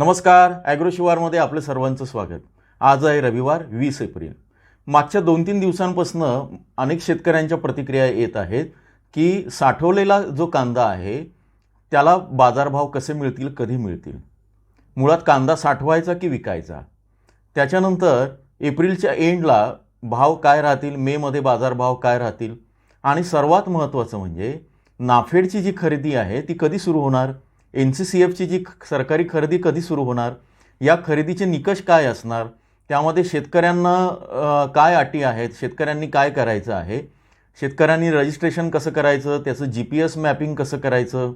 नमस्कार ॲग्रोशिवारमध्ये आपलं सर्वांचं स्वागत. आज आहे रविवार वीस एप्रिल. मागच्या दोन तीन दिवसांपासून अनेक शेतकऱ्यांच्या प्रतिक्रिया येत आहेत की साठवलेला जो कांदा आहे त्याला बाजारभाव कसे मिळतील कधी मिळतील? मुळात कांदा साठवायचा की विकायचा? त्याच्यानंतर एप्रिलच्या एंडला भाव काय राहतील मेमध्ये बाजारभाव काय राहतील? आणि सर्वात महत्त्वाचं म्हणजे नाफेडची जी खरेदी आहे ती कधी सुरू होणार? एन सी सी एफची जी ख- सरकारी खरेदी कधी सुरू होणार? या खरेदीचे निकष काय असणार? त्यामध्ये शेतकऱ्यांना काय अटी आहेत? शेतकऱ्यांनी काय करायचं आहे? शेतकऱ्यांनी रजिस्ट्रेशन कसं करायचं? त्याचं जी पी एस मॅपिंग कसं करायचं?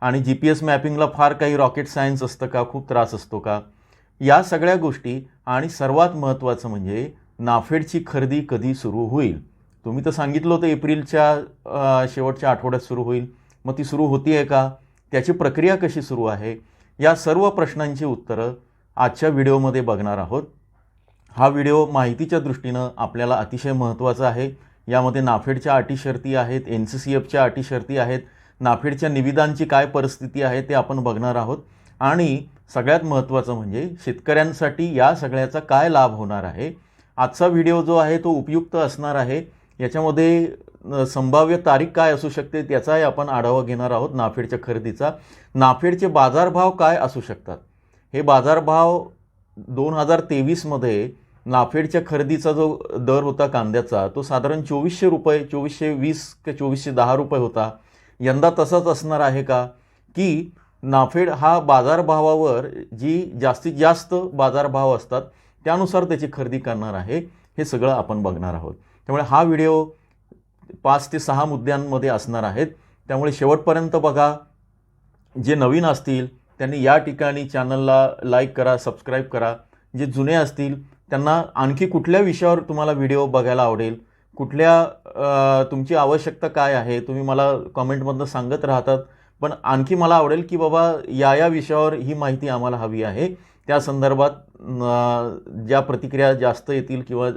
आणि जी पी एस मॅपिंगला फार काही रॉकेट सायन्स असतं का? खूप त्रास असतो का? या सगळ्या गोष्टी आणि सर्वात महत्त्वाचं म्हणजे नाफेडची खरेदी कधी सुरू होईल? तुम्ही तर सांगितलं होतं एप्रिलच्या शेवटच्या आठवड्यात सुरू होईल. मग ती सुरू होती आहे का? त्याची प्रक्रिया कशी सुरू आहे? या सर्व प्रश्नांची उत्तरं आजच्या व्हिडिओमध्ये बघणार आहोत. हा व्हिडिओ माहितीच्या दृष्टीनं आपल्याला अतिशय महत्त्वाचा आहे. यामध्ये नाफेडच्या अटी शर्ती आहेत एन सी सी एफच्या अटी शर्ती आहेत नाफेडच्या निविदांची काय परिस्थिती आहे ते आपण बघणार आहोत. आणि सगळ्यात महत्त्वाचं म्हणजे शेतकऱ्यांसाठी या सगळ्याचा काय लाभ होणार आहे? आजचा व्हिडिओ जो आहे तो उपयुक्त असणार आहे. याच्यामध्ये संभाव्य तारीख काय असू शकते त्याचाही आपण आढावा घेणार आहोत नाफेडच्या खरेदीचा. नाफेडचे बाजारभाव काय असू शकतात? हे बाजारभाव दोन हजार तेवीसमध्ये नाफेडच्या खरेदीचा जो दर होता कांद्याचा तो साधारण चोवीसशे रुपये चोवीसशे वीस ते चोवीसशे दहा रुपये होता. यंदा तसाच असणार आहे का? की नाफेड हा बाजारभावावर जी जास्तीत जास्त बाजारभाव असतात त्यानुसार त्याची खरेदी करणार आहे हे सगळं आपण बघणार आहोत. त्यामुळे हा व्हिडिओ पाच ते सहा मुद्द्यांमध्ये असणार आहेत. त्यामुळे शेवटपर्यंत बघा. जे नवीन असतील त्यांनी या ठिकाणी चॅनलला लाईक करा सबस्क्राईब करा. जे जुने असतील त्यांना आणखी कुठल्या विषयावर तुम्हाला व्हिडिओ बघायला आवडेल? कुठल्या तुमची आवश्यकता काय आहे? तुम्ही मला कॉमेंटमधनं सांगत राहतात. पण आणखी मला आवडेल की बाबा या या विषयावर ही माहिती आम्हाला हवी आहे. त्या संदर्भात ज्या प्रतिक्रिया जास्त येतील किंवा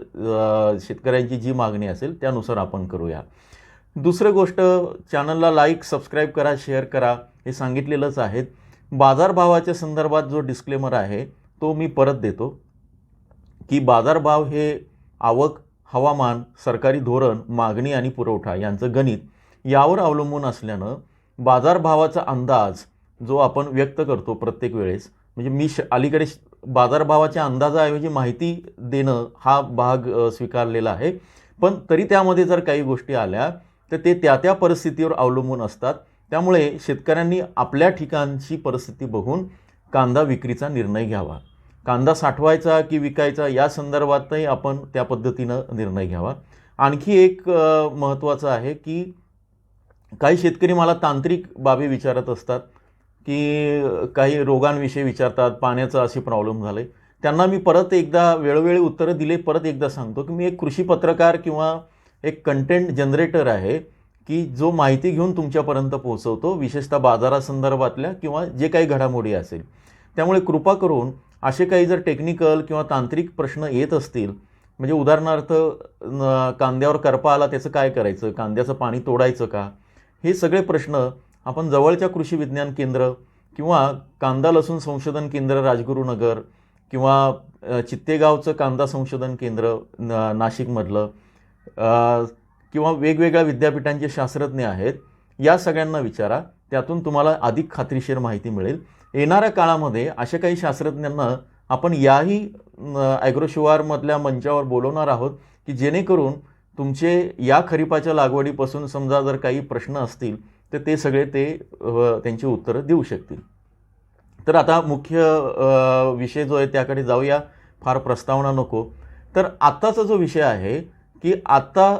शेतकऱ्यांची जी मागणी असेल त्यानुसार आपण करूया. दुसरं गोष्ट चॅनलला लाईक सबस्क्राईब करा शेअर करा हे सांगितलेलंच आहेत बाजारभावाच्या संदर्भात जो डिस्क्लेमर आहे तो मी परत देतो की बाजारभाव हे आवक हवामान सरकारी धोरण मागणी आणि पुरवठा यांचं गणित यावर अवलंबून असल्यानं बाजारभावाचा अंदाज जो आपण व्यक्त करतो प्रत्येक वेळेस म्हणजे मी श अलीकडे बाजारभावाच्या अंदाजाऐवजी माहिती देणं हा भाग स्वीकारलेला आहे. पण तरी त्यामध्ये जर काही गोष्टी आल्या तर ते त्या त्या परिस्थितीवर अवलंबून असतात. त्यामुळे शेतकऱ्यांनी आपल्या ठिकाणची परिस्थिती बघून कांदा विक्रीचा निर्णय घ्यावा. कांदा साठवायचा की विकायचा या संदर्भातही आपण त्या पद्धतीनं निर्णय घ्यावा. आणखी एक महत्त्वाचं आहे की काही शेतकरी मला तांत्रिक बाबी विचारत असतात. की काही रोगांविषयी विचारतात पाण्याचं असे प्रॉब्लेम झाले त्यांना मी परत एकदा वेळोवेळी उत्तरं दिले परत एकदा सांगतो की मी एक कृषी पत्रकार किंवा एक कंटेंट जनरेटर आहे की जो माहिती घेऊन तुमच्यापर्यंत पोहोचवतो विशेषतः बाजारासंदर्भातल्या किंवा जे काही घडामोडी असेल. त्यामुळे कृपा करून असे काही जर टेक्निकल किंवा तांत्रिक प्रश्न येत असतील म्हणजे उदाहरणार्थ न- कांद्यावर करपा आला त्याचं काय करायचं? कांद्याचं पाणी तोडायचं का? हे सगळे प्रश्न आपण जवळच्या कृषी विज्ञान केंद्र किंवा कांदा लसूण संशोधन केंद्र राजगुरुनगर किंवा चित्तेगावचं कांदा संशोधन केंद्र न नाशिकमधलं किंवा वेगवेगळ्या विद्यापीठांचे शास्त्रज्ञ आहेत या सगळ्यांना विचारा. त्यातून तुम्हाला अधिक खात्रीशीर माहिती मिळेल. येणाऱ्या काळामध्ये अशा काही शास्त्रज्ञांना आपण याही ॲग्रोशिवारमधल्या मंचावर बोलवणार आहोत की जेणेकरून तुमचे या खरीपाच्या लागवडीपासून समजा जर काही प्रश्न असतील तर ते सगळे ते त्यांची उत्तरं देऊ शकतील. तर आता मुख्य विषय जो आहे त्याकडे जाऊया. फार प्रस्तावना नको. तर आत्ताचा जो विषय आहे की आत्ता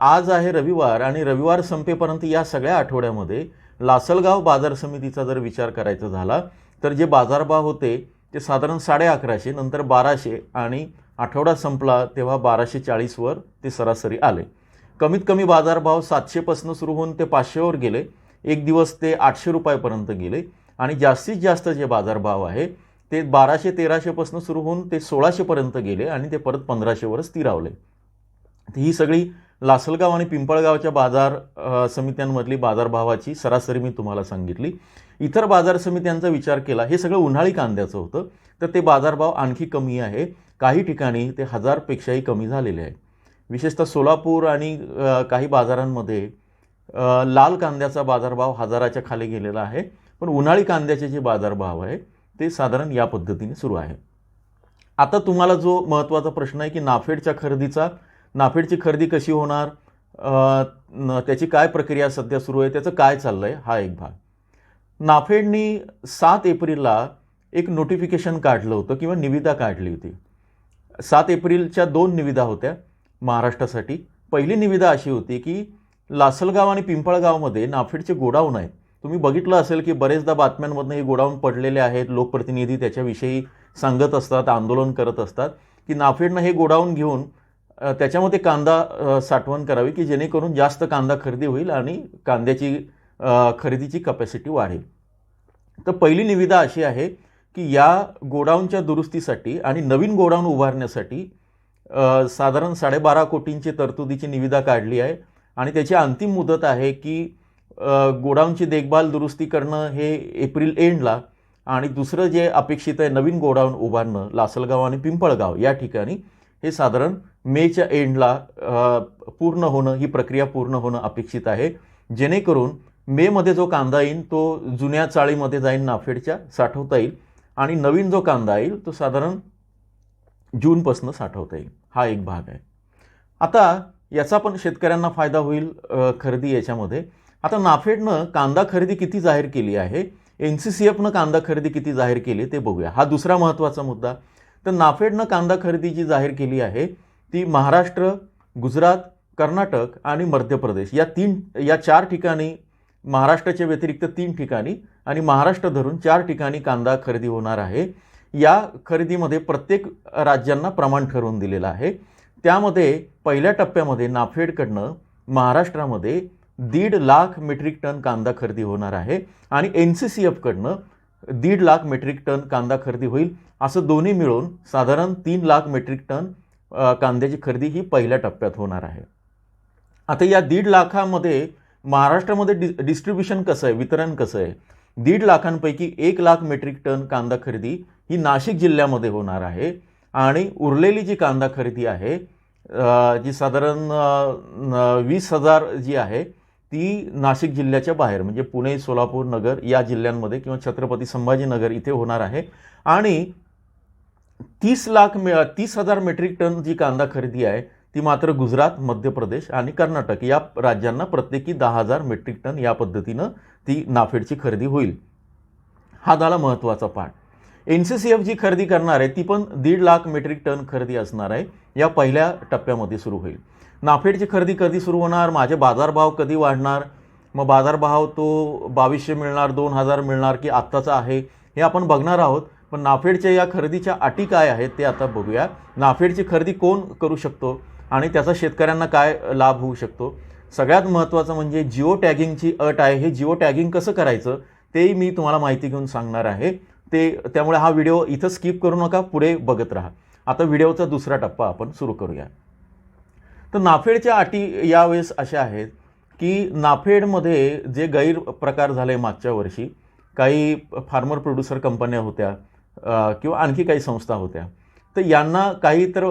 आज आहे रविवार आणि रविवार संपेपर्यंत या सगळ्या आठवड्यामध्ये लासलगाव बाजार समितीचा जर विचार करायचा झाला तर जे बाजारभाव होते ते साधारण साडे अकराशे नंतर बाराशे आणि आठवडा संपला तेव्हा बाराशे चाळीसवर ते सरासरी आले. कमीत कमी बाजारभाव सातशेपासून सुरू होऊन ते पाचशेवर गेले. एक दिवस ते आठशे रुपयापर्यंत गेले. आणि जास्तीत जास्त जे बाजारभाव आहे ते बाराशे तेराशेपासून सुरू होऊन ते सोळाशेपर्यंत गेले आणि ते परत पंधराशेवर स्थिरावले. ही सगळी लासलगाव आणि पिंपळगावच्या बाजार समित्यांमधली बाजारभावाची सरासरी मी तुम्हाला सांगितली. इतर बाजार समित्यांचा विचार केला हे सगळं उन्हाळी कांद्याचं होतं. तर ते बाजारभाव आणखी कमी आहे. काही ठिकाणी ते हजारपेक्षाही कमी झालेले आहे. विशेषतः सोलापूर आणि काही बाजारांमध्ये लाल कांद्याचा बाजारभाव हजाराच्या खाली गेलेला आहे. पण उन्हाळी कांद्याचे जे बाजारभाव आहे ते साधारण या पद्धतीने सुरू आहे. आता तुम्हाला जो महत्त्वाचा प्रश्न आहे की नाफेडच्या खरेदीचा नाफेडची खरेदी कशी होणार? त्याची काय प्रक्रिया सध्या सुरू आहे? त्याचं काय चाललं आहे हा एक भाग. नाफेडनी सात एप्रिलला एक नोटिफिकेशन काढलं होतं किंवा निविदा काढली होती. सात एप्रिलच्या दोन निविदा होत्या. महाराष्ट्रासाठी. पहिली निविदा अशी होती की लासलगाव आणि पिंपळगावमध्ये नाफेडचे गोडाऊन आहेत तुम्ही बघितलं असेल की बरेचदा बातम्यांमधनं हे गोडाऊन पडलेले आहेत. लोकप्रतिनिधी त्याच्याविषयी सांगत असतात आंदोलन करत असतात की नाफेडनं हे गोडाऊन घेऊन त्याच्यामध्ये कांदा साठवण करावी की जेणेकरून जास्त कांदा खरेदी होईल आणि कांद्याची खरेदीची कपॅसिटी वाढेल. तर पहिली निविदा अशी आहे की या गोडाऊनच्या दुरुस्तीसाठी आणि नवीन गोडाऊन उभारण्यासाठी साधारण साडेबारा कोटींची तरतुदीची निविदा काढली आहे. आणि त्याची अंतिम मुदत आहे की गोडाऊनची देखभाल दुरुस्ती करणं हे एप्रिल एंडला आणि दुसरं जे अपेक्षित आहे नवीन गोडाऊन उभारणं लासलगाव आणि पिंपळगाव या ठिकाणी हे साधारण मेच्या एंडला पूर्ण होणं ही प्रक्रिया पूर्ण होणं अपेक्षित आहे. जेणेकरून मेमध्ये जो कांदा येईल तो जुन्या चाळीमध्ये जाईन नाफेडच्या साठवता येईल. आणि नवीन जो कांदा येईल तो साधारण जूनपासून साठवता येईल. हा एक भाग आहे. आता याचा पण शेतकऱ्यांना फायदा होईल खरेदी याच्यामध्ये. आता नाफेडनं कांदा खरेदी किती जाहीर केली आहे? एन सी सी एफनं कांदा खरेदी किती जाहीर केली ते बघूया. हा दुसरा महत्त्वाचा मुद्दा. तर नाफेडनं कांदा खरेदी जी जाहीर केली आहे ती महाराष्ट्र गुजरात कर्नाटक आणि मध्य प्रदेश या तीन या चार ठिकाणी महाराष्ट्राच्या व्यतिरिक्त तीन ठिकाणी आणि महाराष्ट्र धरून चार ठिकाणी कांदा खरेदी होणार आहे. या खरेदीमध्ये प्रत्येक राज्यांना प्रमाण ठरवून दिलेलं आहे. त्यामध्ये पहिल्या टप्प्यामध्ये नाफेडकडनं महाराष्ट्रामध्ये दीड लाख मेट्रिक टन कांदा खरेदी होणार आहे आणि एन सी सी एफकडनं दीड लाख मेट्रिक टन कांदा खरेदी होईल असं दोन्ही मिळून साधारण तीन लाख मेट्रिक टन कांद्याची खरेदी ही पहिल्या टप्प्यात होणार आहे. आता या दीड लाखामध्ये महाराष्ट्रामध्ये डि डिस्ट्रीब्युशन कसं आहे वितरण कसं आहे दीड लाखांपैकी एक लाख मेट्रिक टन कांदा खरेदी ही नाशिक जिल्ह्यामध्ये होणार आहे. आणि उरलेली जी कांदा खरेदी आहे जी साधारण वीस हजार जी आहे ती नाशिक जिल्ह्याच्या बाहेर म्हणजे पुणे सोलापूर नगर या जिल्ह्यांमध्ये किंवा छत्रपती संभाजीनगर इथे होणार आहे. आणि तीस लाख मे तीस हजार मेट्रिक टन जी कांदा खरेदी आहे ती मात्र गुजरात मध्य प्रदेश आणि कर्नाटक या राज्यांना प्रत्येकी दहा हजार मेट्रिक टन या पद्धतीनं ती नाफेडची खरेदी होईल. हा झाला महत्त्वाचा पाठ. एन सी सी एफ जी खरेदी करणार आहे ती पण दीड लाख मेट्रिक टन खरेदी असणार आहे या पहिल्या टप्प्यामध्ये सुरू होईल. नाफेडची खरेदी कधी सुरू होणार? माझे बाजारभाव कधी वाढणार? मग बाजारभाव तो बावीसशे मिळणार दोन हजार मिळणार की आत्ताचा आहे हे आपण बघणार आहोत. पण नाफेडच्या या खरेदीच्या अटी काय आहेत ते आता बघूया. नाफेडची खरेदी कोण करू शकतो? आणि त्याचा शेतकऱ्यांना काय लाभ होऊ शकतो? सगळ्यात महत्त्वाचं म्हणजे जिओ टॅगिंगची अट आहे. हे जिओ टॅगिंग कसं करायचं तेही मी तुम्हाला माहिती घेऊन सांगणार आहे. ते त्यामुळे हा व्हिडिओ इथं स्किप करू नका पुढे बघत राहा. आता व्हिडिओचा दुसरा टप्पा आपण सुरू करूया. तर नाफेडच्या अटी यावेळेस अशा आहेत की नाफेडमध्ये जे गैरप्रकार झाले मागच्या वर्षी काही फार्मर प्रोड्युसर कंपन्या होत्या किंवा आणखी काही संस्था होत्या तर यांना काही तर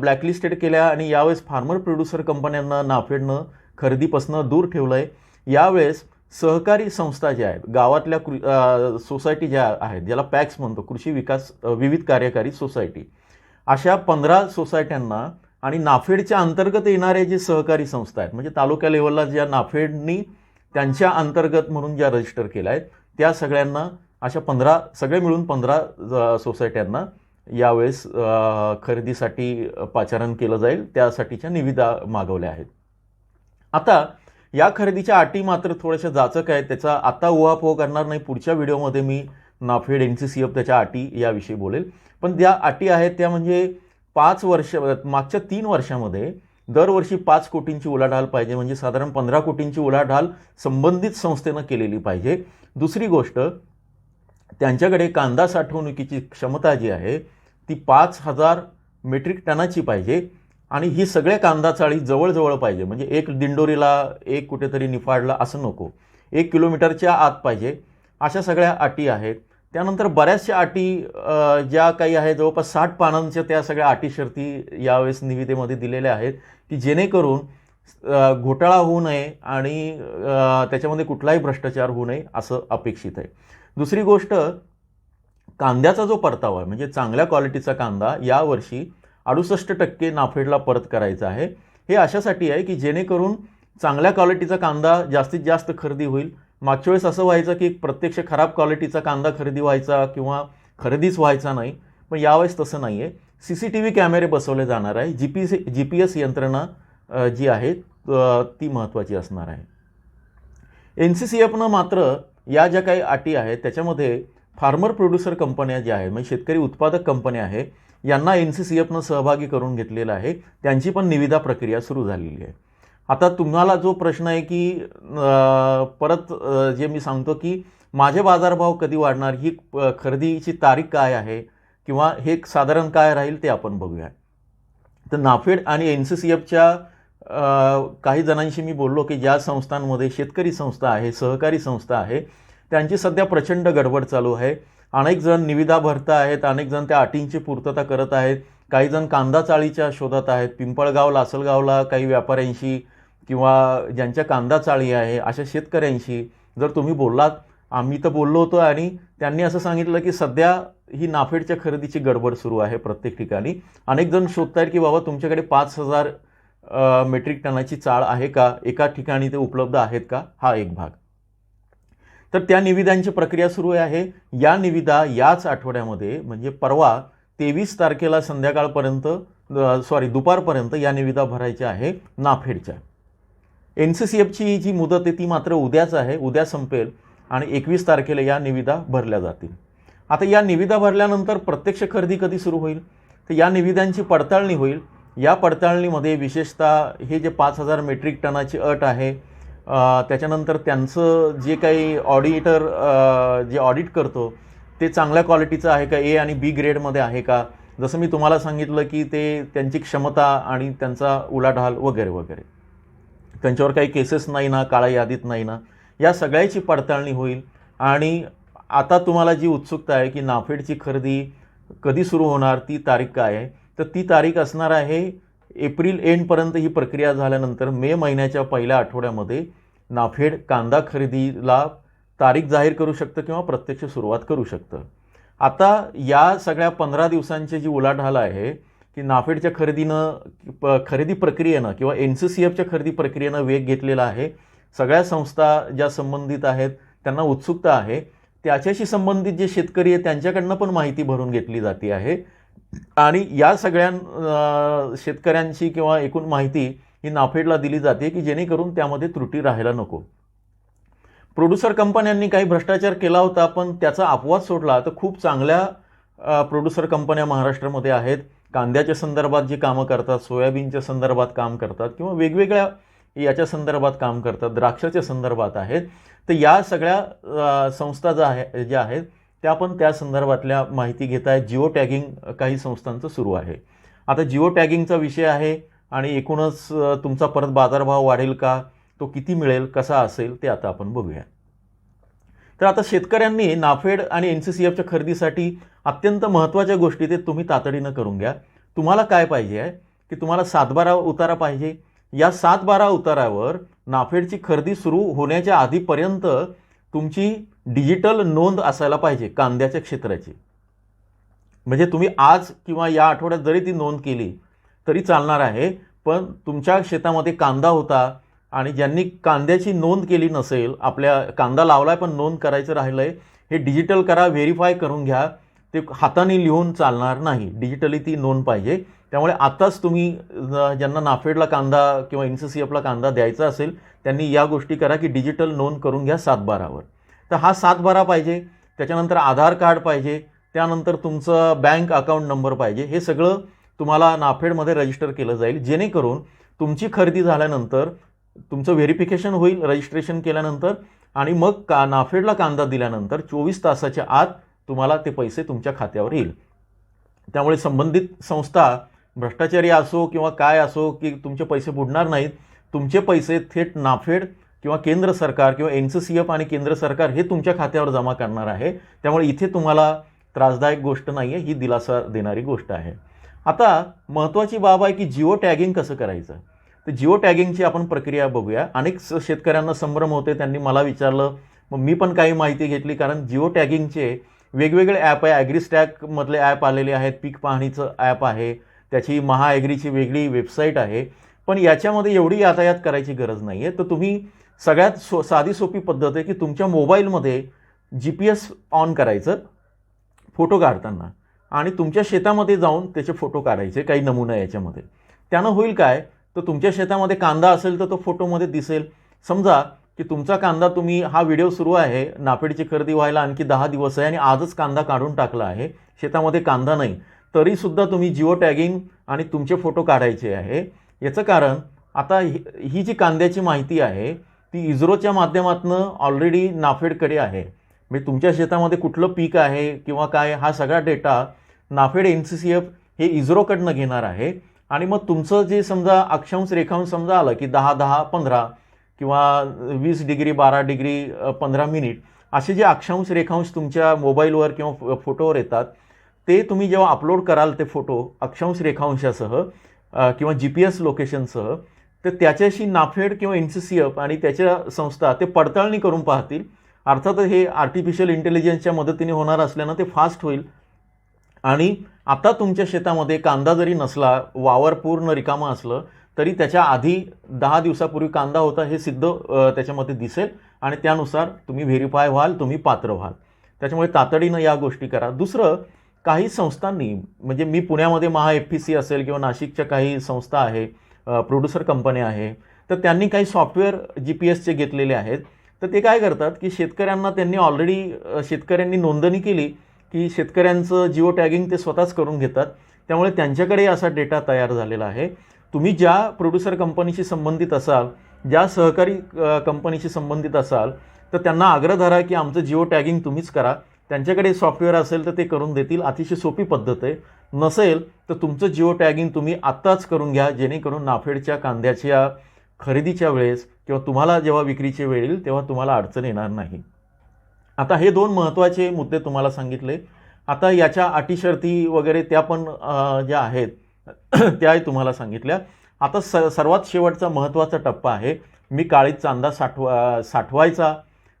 ब्लॅकलिस्टेड केल्या आणि यावेळेस फार्मर प्रोड्युसर कंपन्यांना नाफेडनं खरेदीपासून दूर ठेवलं आहे यावेळेस सहकारी संस्था ज्या आहेत गावातल्या कृ सोसायटी ज्या आहेत ज्याला पॅक्स म्हणतो कृषी विकास विविध कार्यकारी सोसायटी अशा पंधरा सोसायट्यांना आणि नाफेडच्या अंतर्गत येणाऱ्या जे सहकारी संस्था आहेत म्हणजे तालुका लेवलला ज्या नाफेडनी त्यांच्या अंतर्गत म्हणून ज्या रजिस्टर केल्या आहेत त्या सगळ्यांना अशा पंधरा सगळे मिळून पंधरा सोसायट्यांना यावेळेस खरेदीसाठी पाचारण केलं जाईल त्यासाठीच्या निविदा मागवल्या आहेत. आता या खरेदीच्या अटी मात्र थोड्याशा जाचक आहेत. त्याचा आता उहापोह करणार नाही. पुढच्या व्हिडिओमध्ये मी NAFED N C C F त्याच्या अटी याविषयी बोलेल. पण ज्या अटी आहेत त्या म्हणजे पाच वर्ष मागच्या तीन वर्षामध्ये दरवर्षी पाच कोटींची उलाढाल पाहिजे. म्हणजे साधारण पंधरा कोटींची उलाढाल संबंधित संस्थेनं केलेली पाहिजे. दुसरी गोष्ट त्यांच्याकडे कांदा साठवणुकीची क्षमता जी आहे ती पाच हजार मेट्रिक टनाची पाहिजे आणि ही सगळ्या कांदा चाळी जवळजवळ पाहिजे. म्हणजे एक दिंडोरीला एक कुठेतरी निफाडला असं नको. एक किलोमीटरच्या आत पाहिजे. अशा सगळ्या अटी आहेत. त्यानंतर बऱ्याचशा अटी ज्या काही आहेत जवळपास साठ पानांच्या त्या सगळ्या अटी शर्ती यावेळेस निविदेमध्ये दिलेल्या आहेत की जेणेकरून घोटाळा होऊ नये आणि त्याच्यामध्ये कुठलाही भ्रष्टाचार होऊ नये असं अपेक्षित आहे. दुसरी गोष्ट कांद्याचा जो परतावा आहे म्हणजे चांगल्या क्वालिटीचा कांदा यावर्षी अडुसष्ट टक्के नाफेडला परत करायचा आहे. हे अशासाठी आहे की जेणेकरून चांगल्या क्वालिटीचा कांदा जास्तीत जास्त खरेदी होईल. मागच्या वेळेस असं व्हायचं की प्रत्यक्ष खराब क्वालिटीचा कांदा खरेदी व्हायचा किंवा खरेदीच व्हायचा नाही. पण यावेळेस तसं नाही आहे सी सी टी व्ही कॅमेरे बसवले जाणार आहे. G P C G P S यंत्रणा जी आहे ती महत्त्वाची असणार आहे. एन सी सी एफनं मात्र या ज्या काही अटी आहेत त्याच्यामध्ये फार्मर प्रोड्युसर कंपन्या ज्या आहेत म्हणजे शेतकरी उत्पादक कंपन्या आहे यांना एन सी सी एफनं सहभागी करून घेतलेलं आहे. त्यांची पण निविदा प्रक्रिया सुरू झालेली आहे. आता तुम्हाला जो प्रश्न आहे की परत जे मी सांगतो की माझे बाजारभाव कधी वाढणार ही खरेदीची तारीख काय आहे किंवा हे साधारण काय राहील ते आपण बघूया. तर नाफेड आणि एन सी सी एफच्या काही जणांशी मी बोललो की ज्या संस्थांमध्ये शेतकरी संस्था आहे सहकारी संस्था आहे त्यांची सध्या प्रचंड गडबड चालू आहे. अनेक जण निविदा भरत आहेत अनेक जण त्या अटींची पूर्तता करत आहेत. काही जण कांदा चाळीच्या शोधात आहेत. पिंपळगाव लासलगावला काही व्यापाऱ्यांशी किंवा ज्यांच्या कांदा चाळी आहे अशा शेतकऱ्यांशी जर तुम्ही बोललात आम्ही तर बोललो होतो आणि त्यांनी असं सांगितलं की सध्या ही नाफेडच्या खरेदीची गडबड सुरू आहे प्रत्येक ठिकाणी. अनेक जण शोधतायत की बाबा तुमच्याकडे पाच हजार मेट्रिक टनाची चाळ आहे का? एका ठिकाणी ते उपलब्ध आहेत का? हा एक भाग. तर त्या निविदांची प्रक्रिया सुरू आहे. या निविदा याच आठवड्यामध्ये म्हणजे परवा तेवीस तारखेला संध्याकाळपर्यंत सॉरी दुपारपर्यंत या निविदा भरायच्या आहे नाफेडच्या. एन सी सी एफची जी मुदत आहे ती मात्र उद्याच आहे उद्या संपेल आणि एकवीस तारखेला या निविदा भरल्या जातील. आता या निविदा भरल्यानंतर प्रत्यक्ष खरेदी कधी सुरू होईल? तर या निविदांची पडताळणी होईल. या पडताळणीमध्ये विशेषतः हे जे पाच हजार मेट्रिक टनाची अट आहे त्याच्यानंतर त्यांचं जे काही ऑडिटर जे ऑडिट करतो ते चांगल्या क्वालिटीचं आहे का? ए आणि बी ग्रेडमध्ये आहे का? जसं मी तुम्हाला सांगितलं की ते त्यांची क्षमता आणि त्यांचा उलाढाल वगैरे वगैरे. त्यांच्यावर काही केसेस नाही ना काळा यादीत नाही ना. या सगळ्याची पडताळणी होईल. आणि आता तुम्हाला जी उत्सुकता आहे की नाफेडची खरेदी कधी सुरू होणार ती तारीख काय आहे? तर ती तारीख असणार आहे एप्रिल एंडपर्यंत ही प्रक्रिया झाल्यानंतर मे महिन्याच्या पहिल्या आठवड्यामध्ये नाफेड कांदा खरेदीला तारीख जाहीर करू शकतं किंवा प्रत्यक्ष सुरुवात करू शकतं. आता या सगळ्या पंधरा दिवसांची जी उलाढाल आहे की नाफेडच्या खरेदीनं प खरेदी प्रक्रियेनं किंवा एन सी सी एफच्या खरेदी प्रक्रियेनं वेग घेतलेला आहे. सगळ्या संस्था ज्या संबंधित आहेत त्यांना उत्सुकता आहे. त्याच्याशी संबंधित जे शेतकरी आहेत त्यांच्याकडनं पण माहिती भरून घेतली जाते आहे. आणि या सगळ्या शेतकऱ्यांची किंवा एकूण माहिती ही नाफेडला दिली जाते की जेणेकरून त्यामध्ये त्रुटी राहायला नको. प्रोड्युसर कंपन्यांनी काही भ्रष्टाचार केला होता पण त्याचा अपवाद सोडला तर खूप चांगल्या प्रोड्युसर कंपन्या महाराष्ट्रामध्ये आहेत. कांद्याच्या संदर्भात जी कामं करतात सोयाबीनच्या संदर्भात काम करतात किंवा वेगवेगळ्या याच्या संदर्भात काम करतात द्राक्षाच्या संदर्भात आहेत. तर या सगळ्या संस्था ज्या आहे ज्या आहेत त्या पण त्या संदर्भातल्या माहिती घेत आहेत जिओ टॅगिंग काही संस्थांचं सुरू आहे. आता जिओ टॅगिंगचा विषय आहे आणि एकूणच तुमचा परत बाजारभाव वाढेल का? तो किती मिळेल? कसा असेल? ते आता आपण बघूया. तर आता शेतकऱ्यांनी नाफेड आणि एन सी सी एफच्या खरेदीसाठी अत्यंत महत्त्वाच्या गोष्टी ते तुम्ही तातडीनं करून घ्या. तुम्हाला काय पाहिजे आहे? की तुम्हाला सातबारा उतारा पाहिजे. या सात बारा उतारावर नाफेडची खरेदी सुरू होण्याच्या आधीपर्यंत तुमची डिजिटल नोंद असायला पाहिजे कांद्याच्या क्षेत्राची. म्हणजे तुम्ही आज किंवा या आठवड्यात जरी ती नोंद केली तरी चालणार आहे पण तुमच्या शेतामध्ये कांदा होता आणि ज्यांनी कांद्याची नोंद केली नसेल आपल्या कांदा लावलाय पण नोंद करायचं राहिलं आहे हे डिजिटल करा व्हेरीफाय करून घ्या ते हाताने लिहून चालणार नाही. डिजिटली ती नोंद पाहिजे. त्यामुळे आताच तुम्ही ज्यांना नाफेडला कांदा किंवा एन सी सी एफला कांदा द्यायचा असेल त्यांनी या गोष्टी करा की डिजिटल नोंद करून घ्या सातबारावर. तर हा सातबारा पाहिजे त्याच्यानंतर आधार कार्ड पाहिजे त्यानंतर तुमचं बँक अकाउंट नंबर पाहिजे हे सगळं तुम्हाला नाफेडमध्ये रजिस्टर केलं जाईल. जेणेकरून तुमची खरेदी झाल्यानंतर तुमचं व्हेरिफिकेशन होईल रजिस्ट्रेशन केल्यानंतर आणि मग का नाफेडला कांदा दिल्यानंतर चोवीस तासाच्या आत तुम्हाला ते पैसे तुमच्या खात्यावर येईल. त्यामुळे संबंधित संस्था भ्रष्टाचारी असो किंवा काय असो की तुमचे पैसे बुडणार नाहीत तुमचे पैसे थेट नाफेड किंवा केंद्र सरकार किंवा एन सी सी एफ आणि केंद्र सरकार हे तुमच्या खात्यावर जमा करणार आहे. त्यामुळे इथे तुम्हाला त्रासदायक गोष्ट नाही आहे ही दिलासा देणारी गोष्ट आहे. आता महत्त्वाची बाब आहे की जिओ टॅगिंग कसं करायचं? तर जिओ टॅगिंगची आपण प्रक्रिया बघूया. अनेक शेतकऱ्यांना संभ्रम होते त्यांनी मला विचारलं मग मी पण काही माहिती घेतली कारण जिओ टॅगिंगचे वेगवेगळे ॲप आहे. ॲग्रीस्टॅकमधले ॲप आलेले आहेत पीक पाहणीचं ॲप आहे त्याची महाॲग्रीची वेगळी वेबसाईट आहे. पण याच्यामध्ये एवढी यातायात करायची गरज नाही आहे तर तुम्ही सगळ्यात सो साधी सोपी पद्धत आहे की तुमच्या मोबाईलमध्ये जी पी एस ऑन करायचं फोटो काढताना. आणि तुमच्या शेतामध्ये जाऊन त्याचे फोटो काढायचे काही नमुना याच्यामध्ये. त्यानं होईल काय? तर तुमच्या शेतामध्ये कांदा असेल तर तो फोटोमध्ये दिसेल. समजा की तुमचा कांदा तुम्ही हा व्हिडिओ सुरू आहे नापेडची खरेदी व्हायला आणखी दहा दिवस आहे आणि आजच कांदा काढून टाकला आहे शेतामध्ये कांदा नाही तरीसुद्धा तुम्ही जिओ टॅगिंग आणि तुमचे फोटो काढायचे आहे. याचं कारण आता ही ही जी कांद्याची माहिती आहे ती इस्रोच्या माध्यमातून ऑलरेडी नाफेडकडे आहे. म्हणजे तुमच्या शेतामध्ये कुठलं पीक आहे किंवा काय हा सगळा data NAFED N C C F हे इस्रोकडनं घेणार आहे. आणि मग तुमचं जे समजा अक्षांश रेखांश समजा आलं की दहा दहा पंधरा किंवा वीस डिग्री बारा डिग्री पंधरा मिनिट असे जे अक्षांश रेखांश तुमच्या मोबाईलवर किंवा फोटोवर येतात ते तुम्ही जेव्हा अपलोड कराल ते फोटो अक्षांश रेखांशासह किंवा जी पी एस लोकेशनसह तर त्याच्याशी नाफेड किंवा एन सी सी एफ आणि त्याच्या संस्था ते पडताळणी करून पाहतील. अर्थातच हे आर्टिफिशियल इंटेलिजन्सच्या मदतीने होणार असल्यानं ते फास्ट होईल. आणि आता तुमच्या शेतामध्ये कांदा जरी नसला वावर पूर्ण रिकामा असलं तरी त्याच्या आधी दहा दिवसापूर्वी कांदा होता हे सिद्ध त्याच्यामध्ये दिसेल. आणि त्यानुसार तुम्ही व्हेरीफाय व्हाल तुम्ही पात्र व्हाल. त्याच्यामुळे तातडीनं या गोष्टी करा. दुसरं काही संस्थांनी म्हणजे मी पुण्यामध्ये महा एफ पी सी असेल किंवा नाशिकच्या काही संस्था आहे प्रोड्युसर कंपन्या आहे. तर त्यांनी काही सॉफ्टवेअर जी पी एसचे घेतलेले आहेत. तर ते काय करतात की शेतकऱ्यांना त्यांनी ऑलरेडी शेतकऱ्यांनी नोंदणी केली की शेतकऱ्यांचं जिओ टॅगिंग ते स्वतःच करून घेतात. त्यामुळे त्यांच्याकडे असा डेटा तयार झालेला आहे. तुम्ही ज्या प्रोड्युसर कंपनीशी संबंधित असाल ज्या सहकारी कंपनीशी संबंधित असाल तर त्यांना आग्रह धरा की आमचं जिओ टॅगिंग तुम्हीच करा. त्यांच्याकडे सॉफ्टवेअर असेल तर ते करून देतील. अतिशय सोपी पद्धत आहे. नसेल तर तुमचं जिओ टॅगिंग तुम्ही आत्ताच करून घ्या जेणेकरून नाफेडच्या कांद्याच्या खरेदीच्या वेळेस किंवा तुम्हाला जेव्हा विक्रीची वेळ येईल तेव्हा तुम्हाला अडचण येणार नाही. आता हे दोन महत्त्वाचे मुद्दे तुम्हाला सांगितले. आता याच्या अटी शर्ती वगैरे त्या पण ज्या आहेत त्याही तुम्हाला सांगितल्या. आता स सर्वात शेवटचा महत्त्वाचा टप्पा आहे मी काळीत कांदा साठवा साठवायचा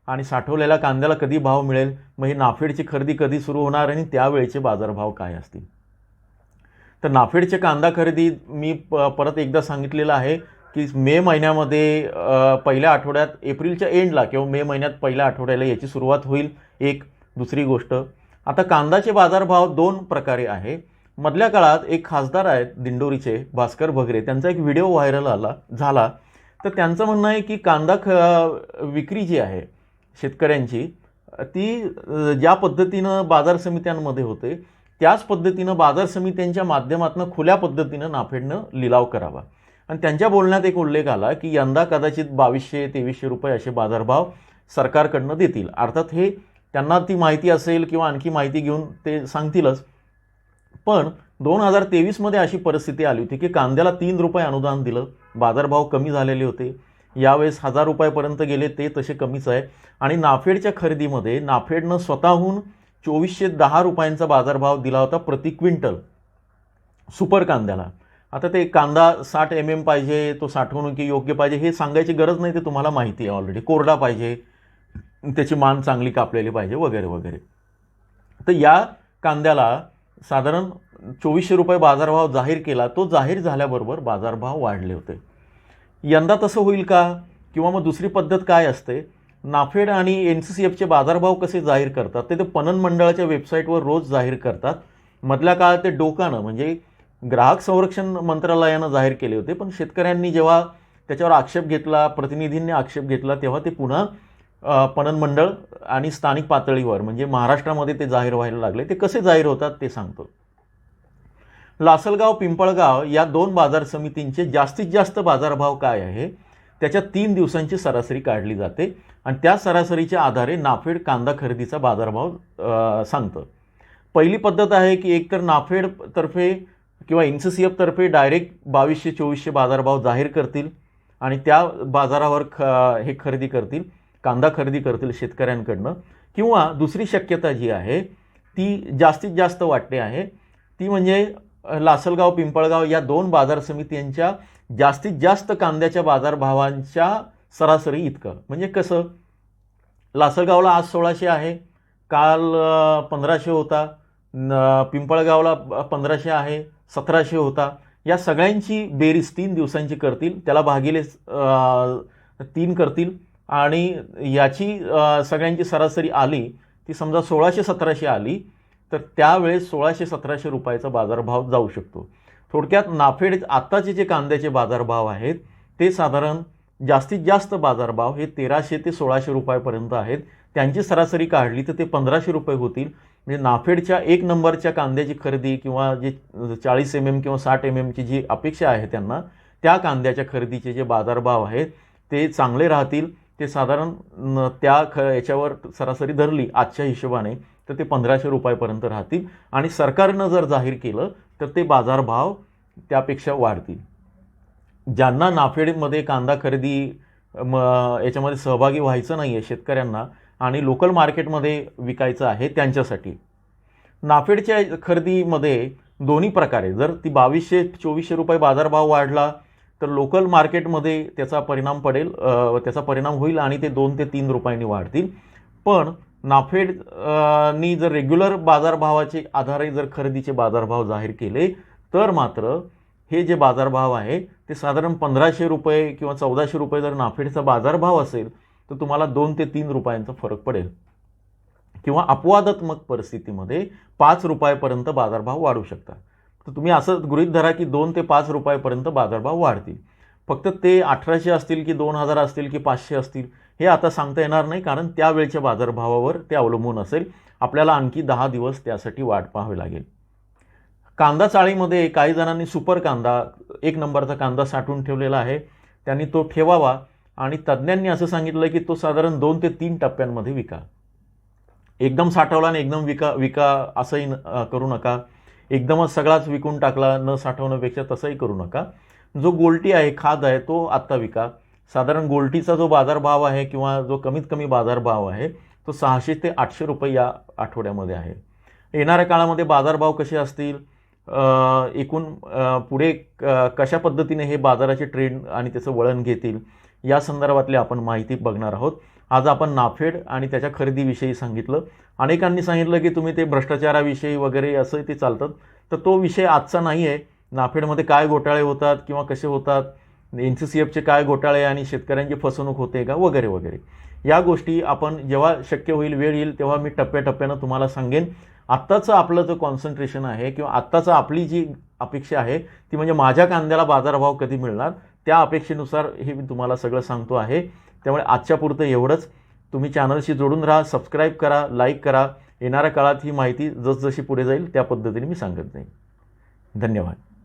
आणि साठवलेल्या कांद्याला कधी भाव मिळेल? मग ही नाफेडची खरेदी कधी सुरू होणार आणि त्यावेळेचे बाजारभाव काय असतील? तर नाफेडचे कांदा खरेदी मी प परत एकदा सांगितलेलं आहे की मे महिन्यामध्ये पहिल्या आठवड्यात एप्रिलच्या एंडला किंवा मे महिन्यात पहिल्या आठवड्याला याची सुरुवात होईल एक. दुसरी गोष्ट आता कांदाचे बाजारभाव दोन प्रकारे आहे. मधल्या काळात एक खासदार आहेत दिंडोरीचे भास्कर भगरे त्यांचा एक व्हिडिओ व्हायरल आला झाला. तर त्यांचं म्हणणं आहे की कांदा ख विक्री जी आहे शेतकऱ्यांची ती ज्या पद्धतीनं बाजार समित्यांमध्ये होते त्याच पद्धतीनं बाजार समित्यांच्या माध्यमातून खुल्या पद्धतीनं नाफेडनं लिलाव करावा. आणि त्यांच्या बोलण्यात एक उल्लेख आला की यंदा कदाचित बावीसशे तेवीसशे रुपये असे बाजारभाव सरकारकडनं देतील. अर्थात हे त्यांना ती माहिती असेल किंवा आणखी माहिती घेऊन ते सांगतीलच. पण दोन हजार तेवीसमध्ये अशी परिस्थिती आली होती की कांद्याला तीन रुपये अनुदान दिलं. बाजारभाव कमी झालेले होते. यावेळेस हजार रुपयापर्यंत गेले ते तसे कमीच आहे. आणि नाफेडच्या खरेदीमध्ये नाफेडनं स्वतःहून चोवीसशे दहा रुपयांचा बाजारभाव दिला होता प्रति क्विंटल सुपर कांद्याला. आता ते कांदा साठ एम एम पाहिजे तो साठवणुकी योग्य पाहिजे हे सांगायची गरज नाही ते तुम्हाला माहिती आहे ऑलरेडी कोरडा पाहिजे त्याची मान चांगली कापलेली पाहिजे वगैरे वगैरे. तर या कांद्याला साधारण चोवीसशे रुपये बाजारभाव जाहीर केला तो जाहीर झाल्याबरोबर बाजारभाव वाढले होते. यंदा तसं होईल का? किंवा मग दुसरी पद्धत काय असते? नाफेड आणि एन सी सी एफचे बाजारभाव कसे जाहीर करतात? ते ते पणन मंडळाच्या वेबसाईटवर रोज जाहीर करतात. मधल्या काळात ते डोकानं म्हणजे ग्राहक संरक्षण मंत्रालयानं जाहीर केले होते पण शेतकऱ्यांनी जेव्हा त्याच्यावर आक्षेप घेतला प्रतिनिधींनी आक्षेप घेतला तेव्हा ते पुन्हा पणन मंडळ आणि स्थानिक पातळीवर म्हणजे महाराष्ट्रामध्ये ते जाहीर व्हायला लागले. ते कसे जाहीर होतात ते सांगतो. लासलगाव पिंपळगाव या दोन बाजार समितींचे जास्तीत जास्त बाजारभाव काय आहे? त्याच्या तीन दिवसांची सरासरी काढली जाते. आणि त्या सरासरीच्या आधारे नाफेड कांदा खरेदीचा बाजारभाव सांगतं. पहिली पद्धत आहे की एकतर नाफेडतर्फे किंवा एन सी सी एफतर्फे डायरेक्ट बावीसशे चोवीसशे बाजारभाव जाहीर करतील आणि त्या बाजारावर ख हे खरेदी करतील कांदा खरेदी करतील शेतकऱ्यांकडनं. किंवा दुसरी शक्यता जी आहे ती जास्तीत जास्त वाटते आहे. ती म्हणजे लासलगाव पिंपळगाव या दोन बाजार समित्यांच्या जास्तीत जास्त कांद्याच्या बाजारभावांच्या सरासरी इतकं. म्हणजे कसं? लासलगावला आज सोळाशे आहे. काल पंधराशे होता. न पिंपळगावला पंधराशे आहे. सतराशे होता. या सगळ्यांची बेरीज तीन दिवसांची करतील. त्याला भागिले तीन करतील. आणि याची सगळ्यांची सरासरी आली ती समजा सोळाशे सतराशे आली तर त्यावेळेस सोळाशे सतराशे रुपयाचा बाजारभाव जाऊ शकतो. थोडक्यात नाफेड आत्ताचे जे कांद्याचे बाजारभाव आहेत ते साधारण जास्तीत जास्त बाजारभाव हे तेराशे ते सोळाशे रुपयापर्यंत आहेत. त्यांची सरासरी काढली तर ते पंधराशे रुपये होतील. म्हणजे नाफेडच्या एक नंबरच्या कांद्याची खरेदी किंवा जे चाळीस एम एम किंवा साठ एम एमची जी अपेक्षा आहे त्यांना त्या कांद्याच्या खरेदीचे जे बाजारभाव आहेत ते चांगले राहतील. ते साधारण त्या ख याच्यावर सरासरी धरली आजच्या हिशोबाने तर ते पंधराशे रुपयापर्यंत राहतील. आणि सरकारनं जर जाहीर केलं तर ते बाजारभाव त्यापेक्षा वाढतील. ज्यांना नाफेडमध्ये कांदा खरेदी म याच्यामध्ये सहभागी व्हायचं नाही आहे शेतकऱ्यांना आणि लोकल मार्केटमध्ये विकायचं आहे त्यांच्यासाठी. नाफेडच्या खरेदीमध्ये दोन्ही प्रकारे जर ती बावीसशे चोवीसशे रुपये बाजारभाव वाढला तर लोकल मार्केटमध्ये त्याचा परिणाम पडेल त्याचा परिणाम होईल आणि ते दोन ते तीन रुपयांनी वाढतील. पण नाफेड नी जर रेग्युलर बाजारभावाचे आधारे जर खरेदीचे बाजारभाव जाहीर केले तर मात्र हे जे बाजारभाव आहे ते साधारण पंधराशे रुपये किंवा चौदाशे रुपये जर नाफेडचा बाजारभाव असेल तर तुम्हाला दोन ते तीन रुपयांचा फरक पडेल. किंवा अपवादात्मक परिस्थितीमध्ये पाच रुपयापर्यंत बाजारभाव वाढू शकतात. तर तुम्ही असं गृहीत धरा की दोन ते पाच रुपयापर्यंत बाजारभाव वाढतील. फक्त ते अठराशे असतील की दोन हजार असतील की पाचशे असतील हे आता सांगता येणार नाही कारण त्यावेळच्या बाजारभावावर ते अवलंबून असेल. आपल्याला आणखी दहा दिवस त्यासाठी वाट पाहावी लागेल. कांदा चाळीमध्ये काही जणांनी सुपर कांदा एक नंबरचा कांदा साठवून ठेवलेला आहे. त्यांनी तो ठेवावा आणि तज्ज्ञांनी असं सांगितलं की तो साधारण दोन ते तीन टप्प्यांमध्ये विका. एकदम साठवला आणि एकदम विका विका असंही न- करू नका. एकदमच सगळाच विकून टाकला न साठवण्यापेक्षा तसंही करू नका. जो गोल्टी आहे खाद आहे तो आत्ता विका. साधारण गोल्टीचा जो बाजारभाव आहे किंवा जो कमीत कमी बाजारभाव आहे तो सहाशे ते आठशे रुपये या आठवड्यामध्ये आहे. येणाऱ्या काळामध्ये बाजारभाव कसे असतील? एकूण पुढे क- कशा पद्धतीने हे बाजाराचे ट्रेंड आणि त्याचं वळण घेतील या संदर्भातली आपण माहिती बघणार आहोत. आज आपण नाफेड आणि त्याच्या खरेदीविषयी सांगितलं. अनेकांनी सांगितलं की तुम्ही ते भ्रष्टाचाराविषयी वगैरे असं ते चालतात तर तो विषय आजचा नाही आहे नाफेडमध्ये काय घोटाळे होतात किंवा कसे होतात? एन सी सी एफचे काय घोटाळे आणि शेतकऱ्यांची फसवणूक होते का? वगैरे वगैरे. या गोष्टी आपण जेव्हा शक्य होईल वेळ येईल तेव्हा मी टप्प्याटप्प्यानं तुम्हाला सांगेन. आत्ताचं आपलं जो कॉन्सन्ट्रेशन आहे किंवा आत्ताचं आपली जी अपेक्षा आहे ती म्हणजे माझ्या कांद्याला बाजारभाव कधी मिळणार त्या अपेक्षेनुसार हे मी तुम्हाला सगळं सांगतो आहे. त्यामुळे आजच्या पुरतं एवढंच. तुम्ही चॅनलशी जोडून राहा सबस्क्राईब करा लाईक करा. येणाऱ्या काळात ही माहिती जसजशी पुढे जाईल त्या पद्धतीने मी सांगत नाही धन्यवाद.